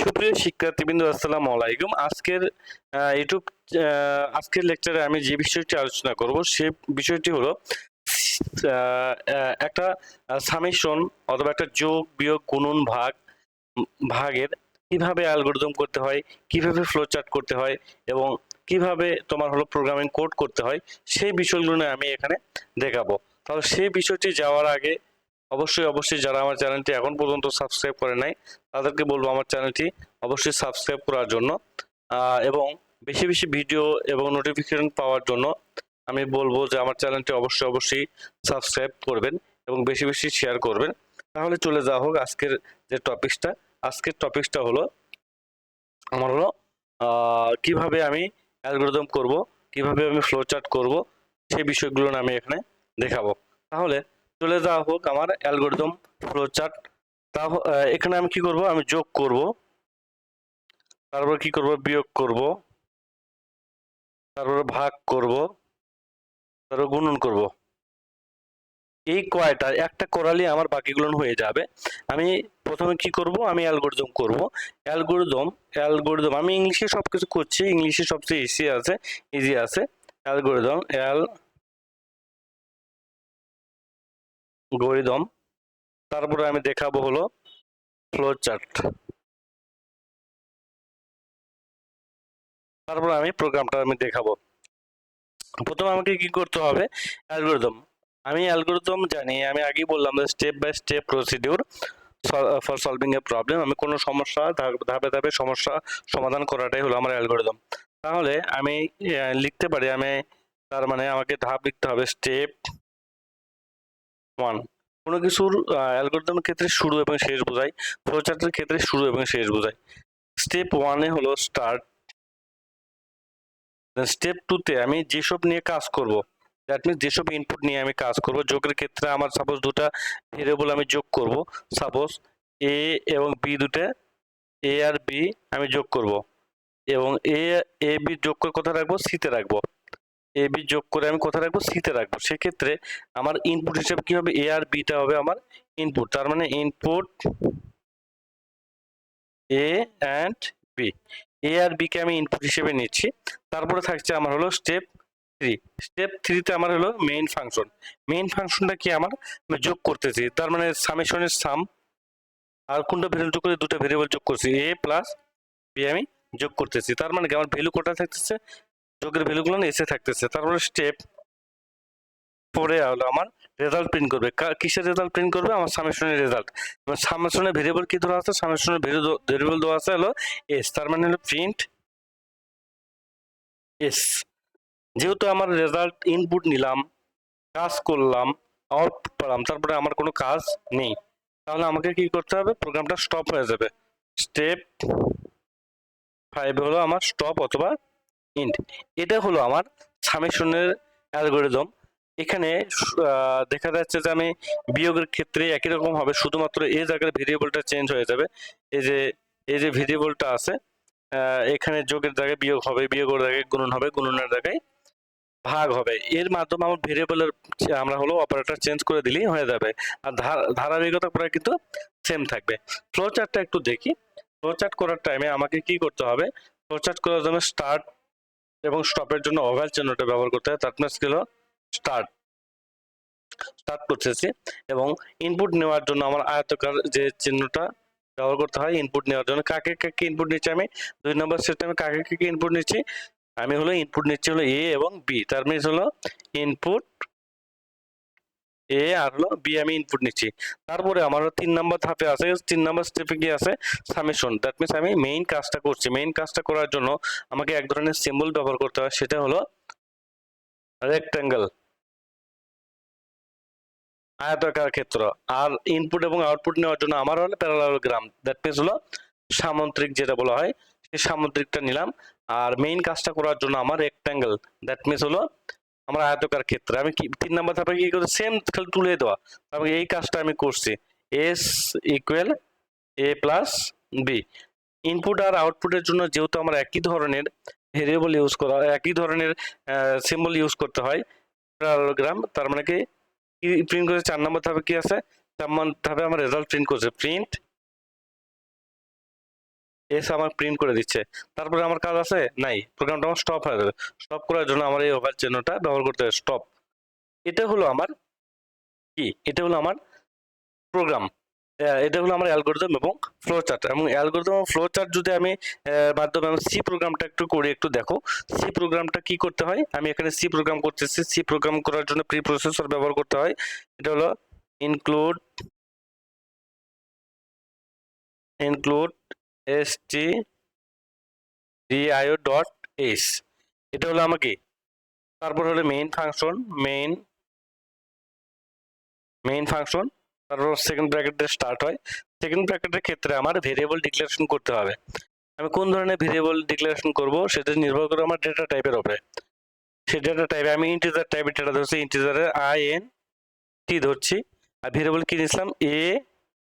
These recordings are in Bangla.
সুপ্রিয় শিক্ষার্থীবৃন্দ, আসসালামু আলাইকুম। আজকের ইউটিউব আজকের লেকচারে আমি যে বিষয়টি আলোচনা করব, সে বিষয়টি হলো একটা সামেশন অথবা একটা যোগ, বিয়োগ, গুণন ভাগ, ভাগের কীভাবে অ্যালগোরিদম করতে হয়, কীভাবে ফ্লো চার্ট করতে হয় এবং কীভাবে তোমার হলো প্রোগ্রামিং কোড করতে হয়, সেই বিষয়গুলো আমি এখানে দেখাবো। তাহলে সেই বিষয়টি যাওয়ার আগে অবশ্যই অবশ্যই যারা আমার চ্যানেলটি এখন পর্যন্ত সাবস্ক্রাইব করে নাই, তাদেরকে বলব আমার চ্যানেলটি অবশ্যই সাবস্ক্রাইব করার জন্য। এবং বেশি বেশি ভিডিও এবং নোটিফিকেশন পাওয়ার জন্য আমি বলব যে আমার চ্যানেলটি অবশ্যই অবশ্যই সাবস্ক্রাইব করবেন এবং বেশি বেশি শেয়ার করবেন। তাহলে চলে যাওয়া হোক আজকের যে টপিকসটা আজকের টপিকসটা হলো, আমার হলো কীভাবে আমি অ্যালগোরিদম করব, কীভাবে আমি ফ্লো চার্ট করব সেই বিষয়গুলো আমি এখানে দেখাবো। তাহলে চলে যাওয়া হোক আমার অ্যালগোরিদম ফ্লো চার্ট তা এখানে আমি কি করব? আমি যোগ করব। তারপর কি করব? বিয়োগ করব। তারপরে ভাগ করব। তারপর গুণন করব। এই কয়টা, একটা করালে আমার বাকিগুলো হয়ে যাবে। আমি প্রথমে কি করব? আমি অ্যালগোরিদম করব। অ্যালগোরিদম অ্যালগোরিদম, আমি ইংলিশে সব কিছু করছি। ইংলিশে সবচেয়ে ইজি আছে ইজি আছে। অ্যালগোরিদম, অ্যাল গরিদম তারপরে আমি দেখাবো হলো ফ্লো চার্ট তারপর আমি প্রোগ্রামটা আমি দেখাবো। প্রথমে আমাকে কি করতে হবে? অ্যালগোরিদম আমি অ্যালগোরিদম জানি, আমি আগেই বললাম step by step procedure for solving a problem আমি কোনো সমস্যা, ধাপে ধাপে সমস্যা সমাধান করাটাই হলো আমার অ্যালগোরিদম তাহলে আমি লিখতে পারি, আমি তার মানে আমাকে ধাপ লিখতে হবে। স্টেপ ওয়ান কোনো কিছুর অ্যালগোরিদমের ক্ষেত্রে শুরু এবং শেষ বোঝায় ফ্লোচার্টের ক্ষেত্রে শুরু এবং শেষ বোঝায়। স্টেপ ওয়ানে হলো স্টার্ট স্টেপ টুতে আমি যেসব নিয়ে কাজ করব দ্যাট মিনস যেসব ইনপুট নিয়ে আমি কাজ করব, যোগের ক্ষেত্রে আমার সাপোজ দুটা ভেরিয়েবল আমি যোগ করব। সাপোজ এ এবং বি দুটো এ আর বি আমি যোগ করব এবং এ এ বি যোগ করে কোথায় রাখব? সিতে রাখব। এ বি যোগ করে আমি কোথায় রাখব? সিতে রাখব। সেক্ষেত্রে আমার ইনপুট হিসেবে কি হবে এ আর বিটা হবে আমার ইনপুট তার মানে input A and B A R B কে আমি ইনপুট হিসেবে নিচ্ছি। তারপরে থাকছে আমার হলো স্টেপ থ্রি স্টেপ থ্রিতে আমার হলো মেইন ফাংশন মেইন ফাংশনটা কি আমার? আমি যোগ করতেছি। তার মানে সামেশনের সাম আর কোনটা ভেরিয়েবল যোগ করে দুটো ভেরিয়েবল যোগ করছি। এ প্লাস বি আমি যোগ করতেছি। তার মানে কি আমার ভ্যালু কোটা থাকতেছে? যোগের ভ্যালুগুলো এসে থাকতেছে। তারপরে স্টেপ পরে হলো আমার রেজাল্ট প্রিন্ট করবে। কিসের রেজাল্ট প্রিন্ট করবে? আমার সামেশনের রেজাল্ট এবার সামেশনের ভেরিয়েবল কি ধরা আছে? সামেশনের ভেরিয়েবল দেওয়া আছে হলো এস তার মানে হলো প্রিন্ট এস যেহেতু আমার রেজাল্ট ইনপুট নিলাম, কাজ করলাম আউটপুট পেলাম, তারপরে আমার কোনো কাজ নেই, তাহলে আমাকে কি করতে হবে? প্রোগ্রামটা স্টপ হয়ে যাবে। স্টেপ ফাইভ হলো আমার স্টপ অথবা ইন্ট এটা হলো আমার সামেশনের অ্যালগোরিদম এখানে দেখা যাচ্ছে যে আমি বিয়োগের ক্ষেত্রে একই রকম হবে, শুধুমাত্র এই জায়গার ভেরিয়েবলটা চেঞ্জ হয়ে যাবে। এই যে এই যে ভেরিয়েবলটা আছে এখানে যোগের জায়গায় বিয়োগ হবে, বিয়োগের জায়গায় গুণন হবে, গুণনের জায়গায় ভাগ হবে। এর মাধ্যমে আমার ভেরিয়েবলের আমরা হলো অপারেটর চেঞ্জ করে দিলেই হয়ে যাবে। আর ধারা- ধারাবাহিকতা প্রায় কিন্তু সেম থাকবে। ফ্লো চার্টটা একটু দেখি। ফ্লো চার্ট করার টাইমে আমাকে কি করতে হবে? ফ্লো চার্ট করার জন্য স্টার্ট এবং স্টপের জন্য ওভাল চিহ্নটা ব্যবহার করতে হয়। তার স্কেল স্টার্ট স্টার্ট করতেছি এবং ইনপুট নেওয়ার জন্য আমার আয়তকার যে চিহ্নটা ব্যবহার করতে হয় ইনপুট নেওয়ার জন্য কাকে কাকে ইনপুট নিচ্ছি আমি? দুই নম্বর সিস্টেমে কাকে কাকে ইনপুট নিচ্ছি? আমি হলো ইনপুট নিচ্ছি হলো এ এবং বি তার মিনস হলো ইনপুট এ আর হলো বি আমি ইনপুট নিচ্ছি। তারপরে আমার তিন নম্বর ধাপে আছে, তিন নম্বর স্টেপে কি আছে সামেশন দ্যাট মিনস আমি মেইন কাজটা করছি। মেইন কাজটা করার জন্য আমাকে এক ধরনের সিম্বল ব্যবহার করতে হয়, সেটা হলো রেক্ট্যাঙ্গেল আয়তাকার ক্ষেত্র। আর ইনপুট এবং আউটপুট নেওয়ার জন্য আমার হলো প্যারালালোগ্রাম দ্যাট মিনস হলো সামুদ্রিক যেটা বলা হয়, সেই সামুদ্রিকটা নিলাম। আর মেইন কাজটা করার জন্য আমার রেক্ট্যাঙ্গেল দ্যাট মিনস হলো আমার আয়তকার ক্ষেত্রে। আমি কি, তিন নাম্বার ধাপে কি করছি সেম খালি তুলে দেওয়া। আমি এই কাজটা আমি করছি। S equal A plus B input আর আউটপুটের জন্য যেহেতু আমার একই ধরনের ভেরিয়েবল ইউজ করা একই ধরনের সিম্বল ইউজ করতে হয় প্যারালোগ্রাম তার মানে কি প্রিন্ট করেছে? চার নম্বর ধাপে কি আছে? চার নম্বর ধাপে আমার রেজাল্ট প্রিন্ট করছে। প্রিন্ট এস আমার প্রিন্ট করে দিচ্ছে। তারপরে আমার কাজ আছে? নাই। প্রোগ্রামটা আমার স্টপ হয়ে যাবে। স্টপ করার জন্য আমার এই ওভার চিহ্নটা ব্যবহার করতে হবে। স্টপ এটা হলো আমার কি? এটা হলো আমার প্রোগ্রাম এটা হলো আমার অ্যালগোরিদম এবং ফ্লো চার্ট এবং অ্যালগোরিদম এবং ফ্লো চার্ট যদি আমি মাধ্যমে আমি সি প্রোগ্রামটা একটু করি, একটু দেখো। সি প্রোগ্রামটা কি করতে হয়? আমি এখানে সি প্রোগ্রাম করতেছি। সি প্রোগ্রাম করার জন্য প্রি প্রসেসর ব্যবহার করতে হয়। এটা হলো include include S T D I O dot S এটা হলো আমাকে। তারপর হলো main function main main function তারপর সেকেন্ড ব্র্যাকেটে স্টার্ট হয়। সেকেন্ড ব্র্যাকেটের ক্ষেত্রে আমার ভেরিয়েবল ডিক্লারেশন করতে হবে। আমি কোন ধরনের ভেরিয়েবল ডিক্লারেশন করব? সেটা নির্ভর করে আমার ডেটা টাইপের উপরে। সেই ডেটা টাইপে আমি ইন্টিজার টাইপের ডেটা ধরছি ইন্টিজারের আই এন টি ধরছি। আর ভেরিয়েবল কি দিয়েছিলাম এ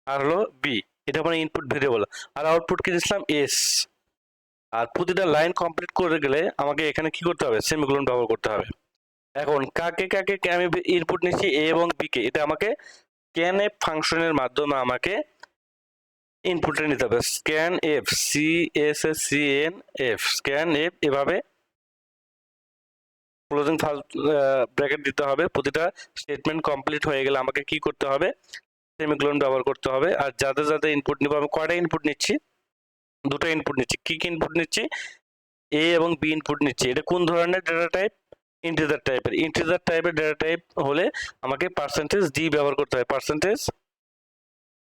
আর হলো বি এটা মানে ইনপুট ভেরিয়েবল আর আউটপুট কি দিয়েছিলাম? এস আর প্রতিটা লাইন কমপ্লিট করে গেলে আমাকে এখানে কি করতে হবে? সেমিকোলন ব্যবহার করতে হবে। এখন কাকে কাকে আমি ইনপুট নিচ্ছি এ এবং বি কে। এটা আমাকে স্ক্যান এফ ফাংশনের মাধ্যমে আমাকে ইনপুটে নিতে হবে। Scan F C S S C N F scan F এভাবে ক্লোজিং ব্র্যাকেট দিতে হবে। প্রতিটা স্টেটমেন্ট কমপ্লিট হয়ে গেলে আমাকে কি করতে হবে? সেমিকোলন ব্যবহার করতে হবে। আর যাদের যাদের ইনপুট নিব, আমি কয়টা ইনপুট নিচ্ছি? দুটো ইনপুট নিচ্ছি। কি কি ইনপুট নিচ্ছি? এ এবং বি ইনপুট নিচ্ছি। এটা কোন ধরনের ডেটা টাইপ ইন্টিজার টাইপের ইন্টিজার টাইপের ডেটা টাইপ হলে আমাকে পার্সেন্টেজ ডি ব্যবহার করতে হয়। পার্সেন্টেজ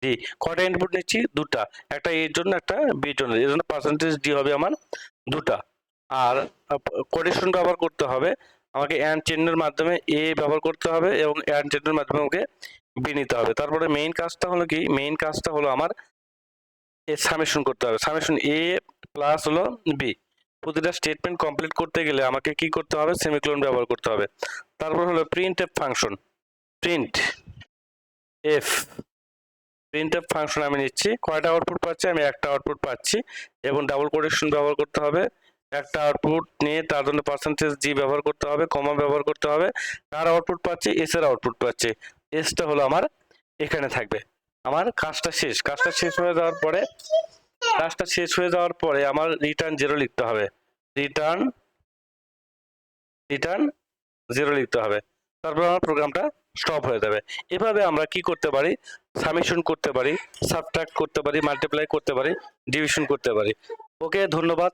ডি কয়টা ইনপুট নিচ্ছি? দুটা। একটা এর জন্য, একটা বির জন্য। এর জন্য পার্সেন্টেজ ডি হবে আমার দুটা। আর কোটেশন ব্যবহার করতে হবে। আমাকে অ্যান্ড চিহ্নের মাধ্যমে এ ব্যবহার করতে হবে এবং অ্যান্ড চিহ্নের মাধ্যমে আমাকে বি নিতে হবে। তারপরে মেইন কাজটা হলো কি? মেইন কাজটা হলো আমার এ সামেশন করতে হবে। সামেশন এ প্লাস হলো বি প্রতিটা স্টেটমেন্ট কমপ্লিট করতে গেলে আমাকে কি করতে হবে? সেমিক্লোন ব্যবহার করতে হবে। তারপর হলো print F function print F print F function আমি নিচ্ছি। কয়টা আউটপুট পাচ্ছি? আমি একটা আউটপুট পাচ্ছি এবং ডাবল কোটেশন ব্যবহার করতে হবে। একটা আউটপুট নিয়ে তার জন্য পার্সেন্টেজ জি ব্যবহার করতে হবে কমা ব্যবহার করতে হবে। তার আউটপুট পাচ্ছি? এস এর আউটপুট পাচ্ছি। এসটা হলো আমার এখানে থাকবে। আমার কাজটা শেষ। কাজটা শেষ হয়ে যাওয়ার পরে কাজটা শেষ হয়ে যাওয়ার পরে আমার রিটার্ন জিরো লিখতে হবে। রিটার্ন রিটার্ন জিরো লিখতে হবে। তারপর আমার প্রোগ্রামটা স্টপ হয়ে যাবে। এভাবে আমরা কি করতে পারি? সামেশন করতে পারি সাবট্রাক্ট করতে পারি মাল্টিপ্লাই করতে পারি ডিভিশন করতে পারি। ওকে ধন্যবাদ।